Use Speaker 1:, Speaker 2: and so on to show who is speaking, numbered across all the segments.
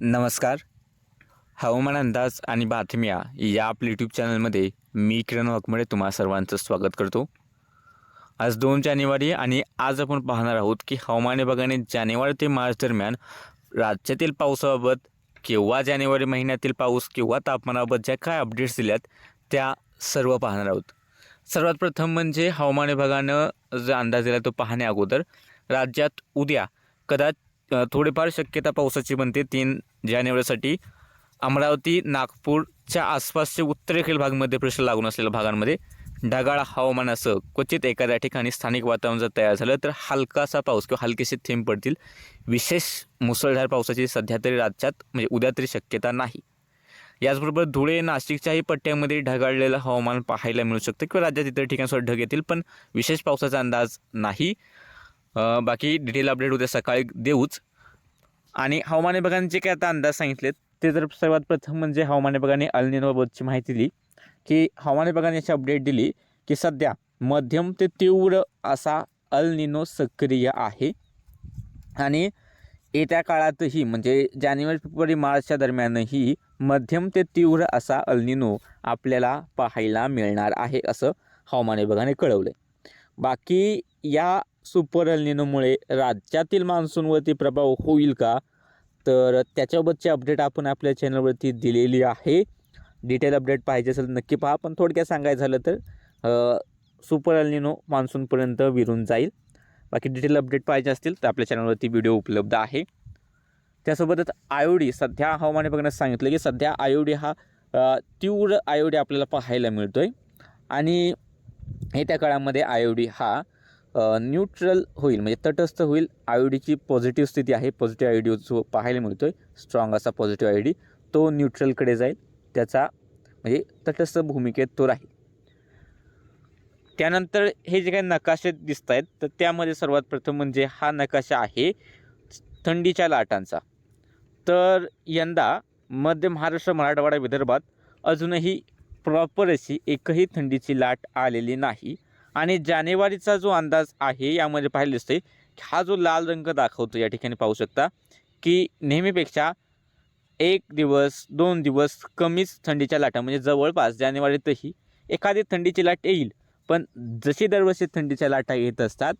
Speaker 1: नमस्कार. हवामान अंदाज आणि बातम्या या आपल्या यूट्यूब चॅनलमध्ये मी किरण वाकमडे तुम्हा सर्वांचं स्वागत करतो. आज दोन जानेवारी आणि आज आपण पाहणार आहोत की हवामान विभागाने जानेवारी ते मार्च दरम्यान राज्यातील पावसाबाबत किंवा जानेवारी महिन्यातील पाऊस किंवा तापमानाबाबत ज्या काय अपडेट्स दिल्यात त्या सर्व पाहणार आहोत. सर्वात प्रथम म्हणजे हवामान विभागानं जो अंदाज दिला तो पाहण्या अगोदर राज्यात उद्या कदाच थोडीफार शक्यता पावसाची बनते तीन जानेवारीसाठी. अमरावती नागपूरच्या आसपासचे उत्तरेकडील भागमध्ये प्रश्न लागून असलेल्या भागांमध्ये ढगाळ हवामानासह क्वचित एखाद्या ठिकाणी स्थानिक वातावरण जर तयार झालं तर हलकासा पाऊस किंवा हलकेसे थेंब पडतील. विशेष मुसळधार पावसाची सध्या तरी राज्यात म्हणजे उद्या तरी शक्यता नाही. याचबरोबर धुळे नाशिकच्याही पट्ट्यामध्ये ढगाळलेलं हवामान पाहायला मिळू शकतं किंवा राज्यात इतर ठिकाणी ढग येतील पण विशेष पावसाचा अंदाज नाही. बाकी डिटेल अपडेट उद्या सकाळी देऊच. आणि हवामान विभागाने जे काय आता अंदाज सांगितलेत ते जर सर्वात प्रथम म्हणजे हवामान विभागाने अल्निनोबाबतची माहिती दिली. की हवामान विभागाने याची अपडेट दिली की सध्या मध्यम ते तीव्र असा अल्निनो सक्रिय आहे. आणि येत्या काळातही म्हणजे जानेवारी फेब्रुवारी मार्चच्या दरम्यानही मध्यम ते तीव्र असा अल्निनो आपल्याला पाहायला मिळणार आहे असं हवामान विभागाने कळवलं आहे बाकी या सुपर अल्निनोमुळे राज्यातील मान्सूनवरती प्रभाव होईल का? तर त्याच्याबाबतची अपडेट आपण आपल्या चॅनलवरती दिलेली आहे. डिटेल अपडेट पाहिजे असेल तर नक्की पहा. पण थोडक्यात सांगायचं झालं तर सुपर अल्निनो मान्सूनपर्यंत विरून जाईल. बाकी डिटेल अपडेट पाहिजे असतील तर आपल्या चॅनलवरती व्हिडिओ उपलब्ध आहे. त्यासोबतच आयोडी सध्या हवामान बघण्यास सांगितलं की सध्या आयोडी हा तीव्र आयोडी आपल्याला पाहायला मिळतो आहे आणि येत्या काळामध्ये आयोडी हा न्यूट्रल होईल म्हणजे तटस्थ होईल. आयोडीची पॉझिटिव्ह स्थिती आहे. पॉझिटिव्ह आयोडी जो पाहायला मिळतो आहे स्ट्रॉंग असा पॉझिटिव्ह आयोडी तो न्यूट्रलकडे जाईल. त्याचा म्हणजे तटस्थ भूमिकेत तो राहील. त्यानंतर हे जे काही नकाशे दिसत आहेत तर त्यामध्ये सर्वात प्रथम म्हणजे हा नकाशा आहे थंडीच्या लाटांचा. तर यंदा मध्य महाराष्ट्र मराठवाडा विदर्भात अजूनही प्रॉपर अशी एकही थंडीची लाट आलेली नाही. आणि जानेवारीचा जो अंदाज आहे यामध्ये पाहिलं असते की हा जो लाल रंग दाखवतो या ठिकाणी पाहू शकता की नेहमीपेक्षा एक दिवस दोन दिवस कमीच थंडीच्या लाटा म्हणजे जवळपास जानेवारीतही एखादी थंडीची लाट येईल. पण जशी दरवर्षी थंडीच्या लाटा येत असतात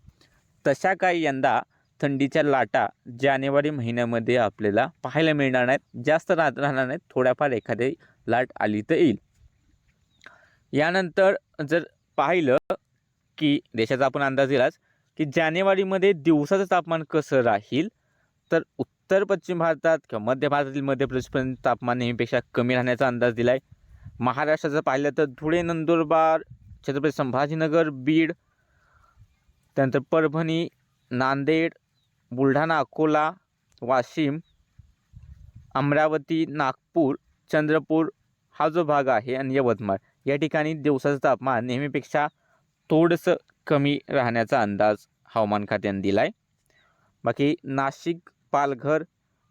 Speaker 1: तशा काही यंदा थंडीच्या लाटा जानेवारी महिन्यामध्ये आपल्याला पाहायला मिळणार नाहीत. जास्त राहत राहणार नाहीत. थोड्याफार एखादी लाट आली तर येईल. यानंतर जर पाहिलं की देशाचा आपण अंदाज दिलाच की जानेवारीमध्ये दिवसाचं तापमान कसं राहील? तर उत्तर पश्चिम भारतात किंवा मध्य भारतातील मध्य प्रदेशपर्यंत तापमान नेहमीपेक्षा कमी राहण्याचा अंदाज दिला आहे महाराष्ट्राचं पाहिलं तर धुळे नंदुरबार छत्रपती संभाजीनगर बीड त्यानंतर परभणी नांदेड बुलढाणा अकोला वाशिम अमरावती नागपूर चंद्रपूर हा जो भाग आहे आणि यवतमाळ या ठिकाणी दिवसाचं तापमान नेहमीपेक्षा थोडंसं कमी राहण्याचा अंदाज हवामान खात्याने दिला आहे बाकी नाशिक पालघर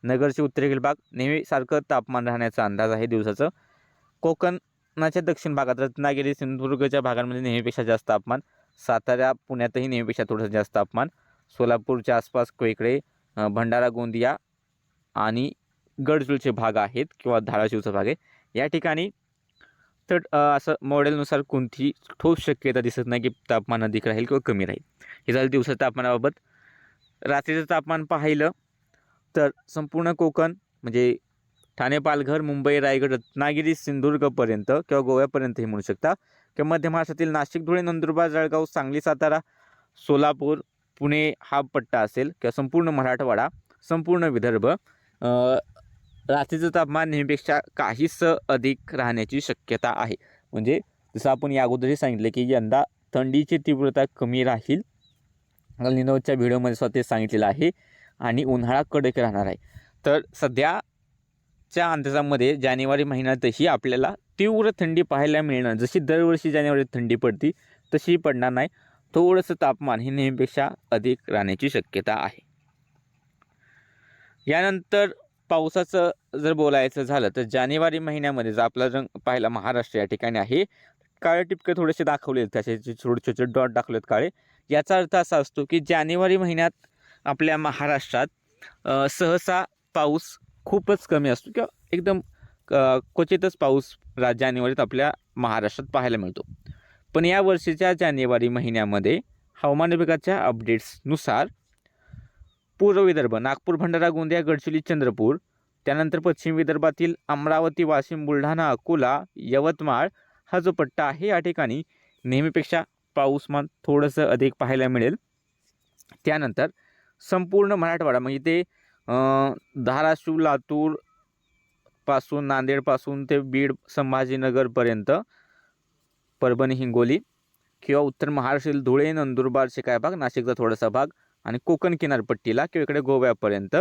Speaker 1: नगरचे उत्तरेकडील भाग नेहमीसारखं तापमान राहण्याचा अंदाज आहे दिवसाचं. कोकणाच्या दक्षिण भागात रत्नागिरी सिंधुदुर्गच्या भागांमध्ये नेहमीपेक्षा जास्त तापमान सातारा पुण्यातही नेहमीपेक्षा थोडंसं जास्त तापमान सोलापूरच्या आसपास इकडे भंडारा गोंदिया आणि गडचुलचे भाग आहेत किंवा धाराशिवचा भाग आहे. या ठिकाणी तर असं मॉडेलनुसार कोणतीही ठोस शक्यता दिसत नाही की तापमान अधिक राहील किंवा कमी राहील. हे झालं दिवसाच्या तापमानाबाबत. रात्रीचं तापमान पाहिलं तर संपूर्ण कोकण म्हणजे ठाणे पालघर मुंबई रायगड रत्नागिरी सिंधुदुर्गपर्यंत किंवा गोव्यापर्यंत हे म्हणू शकता. किंवा मध्य महाराष्ट्रातील नाशिक धुळे नंदुरबार जळगाव सांगली सातारा सोलापूर पुणे हा पट्टा असेल किंवा संपूर्ण मराठवाडा संपूर्ण विदर्भ रात्रीचं तापमान नेहमीपेक्षा काहीसं अधिक राहण्याची शक्यता आहे. म्हणजे जसं आपण या अगोदरही सांगितलं की यंदा थंडीची तीव्रता कमी राहील. निनोदच्या व्हिडिओमध्ये स्वतः सांगितलेलं आहे आणि उन्हाळा कडक राहणार आहे. तर सध्याच्या अंदाजामध्ये जानेवारी महिन्यातही आपल्याला तीव्र थंडी पाहायला मिळणार. जशी दरवर्षी जानेवारीत थंडी पडती तशी पडणार नाही. थोडंसं तापमान हे नेहमीपेक्षा अधिक राहण्याची शक्यता आहे. यानंतर पावसाचं जर बोलायचं झालं तर जानेवारी महिन्यामध्ये जर आपला रंग पाहिला महाराष्ट्र या ठिकाणी आहे काळे टिपके थोडेसे दाखवले त्याचे छोटे छोटे डॉट दाखवलेत काळे. याचा अर्थ असा असतो की जानेवारी महिन्यात आपल्या महाराष्ट्रात सहसा पाऊस खूपच कमी असतो किंवा एकदम क- क्वचितच पाऊस रा जानेवारीत आपल्या महाराष्ट्रात पाहायला मिळतो. पण या वर्षीच्या जानेवारी महिन्यामध्ये हवामान विभागाच्या अपडेट्सनुसार पूर्व विदर्भ नागपूर भंडारा गोंदिया गडचिरोली चंद्रपूर. त्यानंतर पश्चिम विदर्भातील अमरावती वाशिम बुलढाणा अकोला यवतमाळ हा जो पट्टा आहे या ठिकाणी नेहमीपेक्षा पाऊसमान थोडंसं अधिक पाहायला मिळेल. त्यानंतर संपूर्ण मराठवाडा म्हणजे ते धाराशिव लातूरपासून नांदेडपासून ते बीड संभाजीनगरपर्यंत परभणी हिंगोली किंवा उत्तर महाराष्ट्रातील धुळे नंदुरबारचे काय भाग नाशिकचा थोडासा भाग आणि कोकण किनारपट्टीला किंवा इकडे गोव्यापर्यंत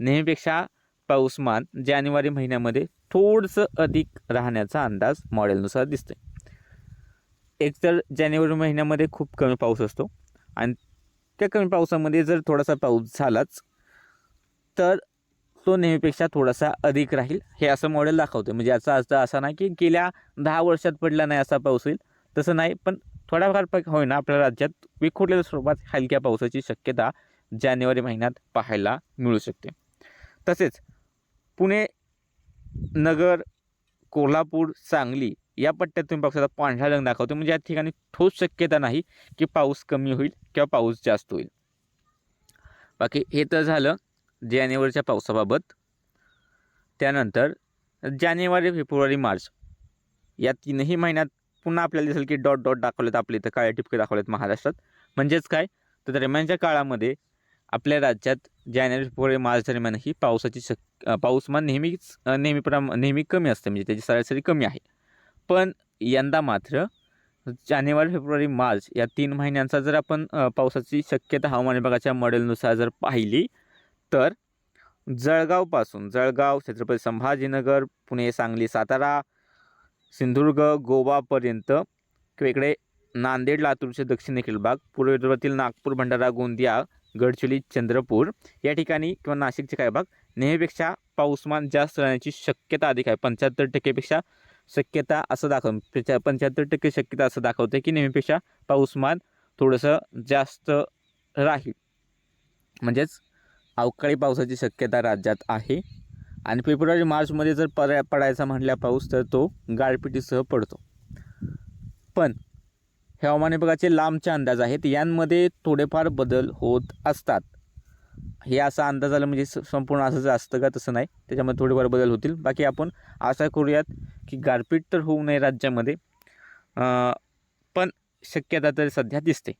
Speaker 1: नेहमीपेक्षा पाऊसमान जानेवारी महिन्यामध्ये थोडंसं अधिक राहण्याचा अंदाज मॉडेलनुसार दिसतो एक तर जानेवारी महिन्यामध्ये खूप कमी पाऊस असतो आणि त्या कमी पावसामध्ये जर थोडासा पाऊस झालाच तर तो नेहमीपेक्षा थोडासा अधिक राहील. हे असं मॉडेल दाखवतं म्हणजे याचा अर्थ असा नाही की गेल्या दहा वर्षात पडला नाही असा पाऊस होईल तसं नाही. पण थोड्याफार पैकी होईना आपल्या राज्यात विखुरलेल्या स्वरूपात हलक्या पावसाची शक्यता जानेवारी महिन्यात पाहायला मिळू शकते. तसेच पुणे नगर कोल्हापूर सांगली या पट्ट्यात तुम्ही पावसाचा पांढरा रंग दाखवतो म्हणजे या ठिकाणी ठोस शक्यता नाही की पाऊस कमी होईल किंवा पाऊस जास्त होईल. बाकी हे तर झालं जानेवारीच्या पावसाबाबत. त्यानंतर जानेवारी फेब्रुवारी मार्च या तीनही महिन्यात पुन्हा आपल्याला दिसेल की डॉट डॉट दाखवलेत आपले इथं काळ्या टिपके दाखवलेत महाराष्ट्रात. म्हणजेच काय? तर दरम्यानच्या काळामध्ये आपल्या राज्यात जानेवारी फेब्रुवारी मार्च दरम्यान ही पावसाची शक पाऊसमान नेहमीच अ, नेहमीप्रमा नेहमी कमी असते. म्हणजे त्याची सरासरी कमी आहे. पण यंदा मात्र जानेवारी फेब्रुवारी मार्च या तीन महिन्यांचा जर आपण पावसाची शक्यता हवामान विभागाच्या मॉडेलनुसार जर पाहिली तर जळगावपासून जळगाव छत्रपती संभाजीनगर पुणे सांगली सातारा सिंधुदुर्ग गोवापर्यंत किंवा इकडे नांदेड लातूरचे दक्षिणेकडील भाग पूर्व विदर्भातील नागपूर भंडारा गोंदिया गडचिरोली चंद्रपूर या ठिकाणी किंवा नाशिकचे काही भाग नेहमीपेक्षा पाऊसमान जास्त राहण्याची शक्यता अधिक आहे. पंच्याहत्तर टक्केपेक्षा शक्यता असं दाखव पंच्याहत्तर टक्के शक्यता असं दाखवते की नेहमीपेक्षा पाऊसमान थोडंसं जास्त राहील. म्हणजेच अवकाळी पावसाची शक्यता राज्यात आहे. आणि फेब्रुवारी मार्चमध्ये जर पड पडायचा म्हटल्या पाऊस तर तो गारपिटीसह पडतो. पण हे हवामान विभागाचे लांबचे अंदाज आहेत. यांमध्ये थोडेफार बदल होत असतात. हे असा अंदाज आला म्हणजे स- संपूर्ण असं असतं का तसं नाही. त्याच्यामध्ये थोडेफार बदल होतील. बाकी आपण आशा करूयात की गारपीट तर होऊ नये राज्यामध्ये. पण शक्यता तरी सध्या दिसते.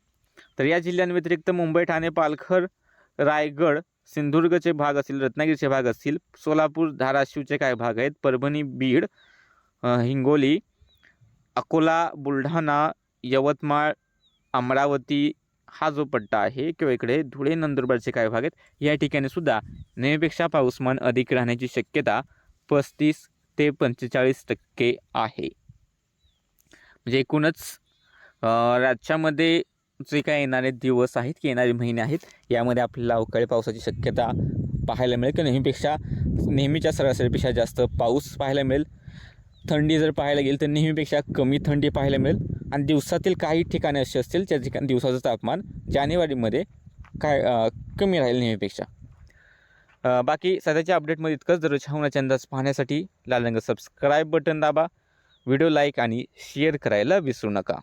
Speaker 1: तर या जिल्ह्यांव्यतिरिक्त मुंबई ठाणे पालघर रायगड सिंधुदुर्गचे भाग असतील रत्नागिरीचे भाग असतील सोलापूर धाराशिवचे काय भाग आहेत? परभणी बीड हिंगोली अकोला बुलढाणा यवतमाळ अमरावती हा जो पट्टा आहे किंवा इकडे धुळे नंदुरबारचे काय भाग आहेत या ठिकाणी सुद्धा नेहमीपेक्षा पाऊसमान अधिक राहण्याची शक्यता पस्तीस ते पंचेचाळीस टक्के आहे. म्हणजे एकूणच राज्यामध्ये जे काय येणारे दिवस आहेत की येणारे महिने आहेत यामध्ये आपल्याला अवकाळी पावसाची शक्यता पाहायला मिळेल. की नेहमीपेक्षा नेहमीच्या सरासरीपेक्षा जास्त पाऊस पाहायला मिळेल. थंडी जर पाहायला गेली तर नेहमीपेक्षा कमी थंडी पाहायला मिळेल. आणि दिवसातील काही ठिकाणे अशी असतील त्या ठिकाणी दिवसाचं तापमान जानेवारीमध्ये काय कमी राहील नेहमीपेक्षा. बाकी सध्याच्या अपडेटमध्ये इतकंच. दररोज हवामानाचे अंदाज पाहण्यासाठी लाल रंग सबस्क्राईब बटन दाबा. व्हिडिओ लाईक आणि शेअर करायला विसरू नका.